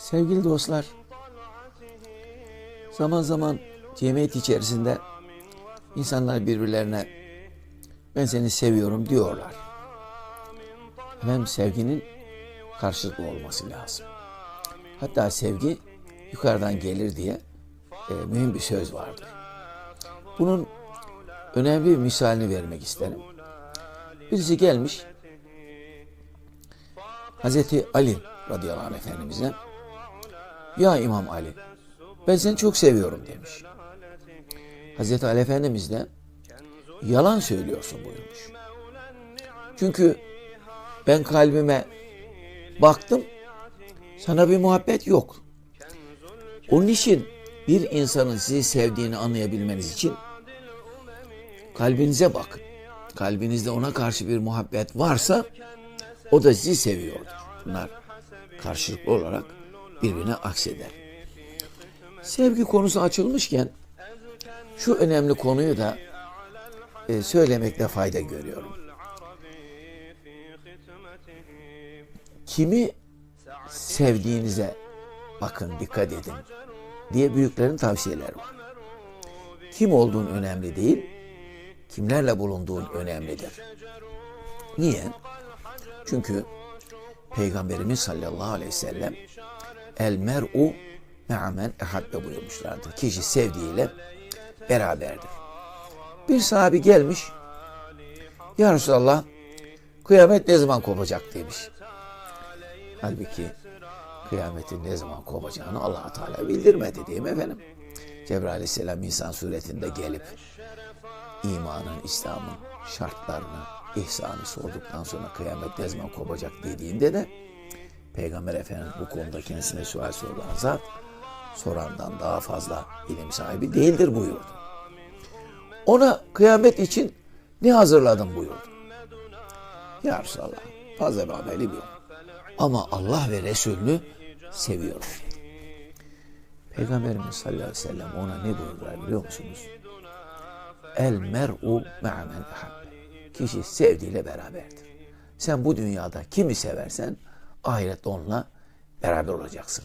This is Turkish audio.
Sevgili dostlar, zaman zaman cemiyet içerisinde insanlar birbirlerine ben seni seviyorum diyorlar. Hem sevginin karşılıklı olması lazım. Hatta sevgi yukarıdan gelir diye e, mühim bir söz vardır. Bunun önemli bir misalini vermek isterim. Birisi gelmiş Hazreti Ali radıyallahu anh efendimize ya İmam Ali ben seni çok seviyorum demiş. Hazreti Ali Efendimiz de yalan söylüyorsun buyurmuş. Çünkü ben kalbime baktım sana bir muhabbet yok. Onun için bir insanın sizi sevdiğini anlayabilmeniz için kalbinize bakın. Kalbinizde ona karşı bir muhabbet varsa o da sizi seviyordur. Bunlar karşılıklı olarak birbirine akseder. Sevgi konusu açılmışken şu önemli konuyu da e, söylemekte fayda görüyorum. Kimi sevdiğinize bakın dikkat edin diye büyüklerin tavsiyeleri var. Kim olduğun önemli değil, kimlerle bulunduğun önemlidir. Niye? Çünkü Peygamberimiz sallallahu aleyhi ve sellem el mer'u me'amen ehabbe buyurmuşlardır. Kişi sevdiğiyle beraberdir. Bir sahabi gelmiş, Ya Resulallah kıyamet ne zaman kopacak demiş. Halbuki kıyametin ne zaman kopacağını allah Teala bildirmedi değil efendim? Cebrail aleyhisselam insan suretinde gelip imanın, İslam'ın şartlarını, ihsanı sorduktan sonra kıyamet ne zaman kopacak dediğinde de Peygamber Efendimiz bu konuda kendisine sual sorulan zat sorandan daha fazla ilim sahibi değildir buyurdu. Ona kıyamet için ne hazırladım buyurdu. Ya Resulallah fazla bir haberim yok. Ama Allah ve Resulünü seviyorum. Peygamberimiz sallallahu aleyhi ve sellem ona ne buyurdular biliyor musunuz? El mer'u me'amen. Kişi sevdiğiyle beraberdir. Sen bu dünyada kimi seversen ahirette onunla beraber olacaksın.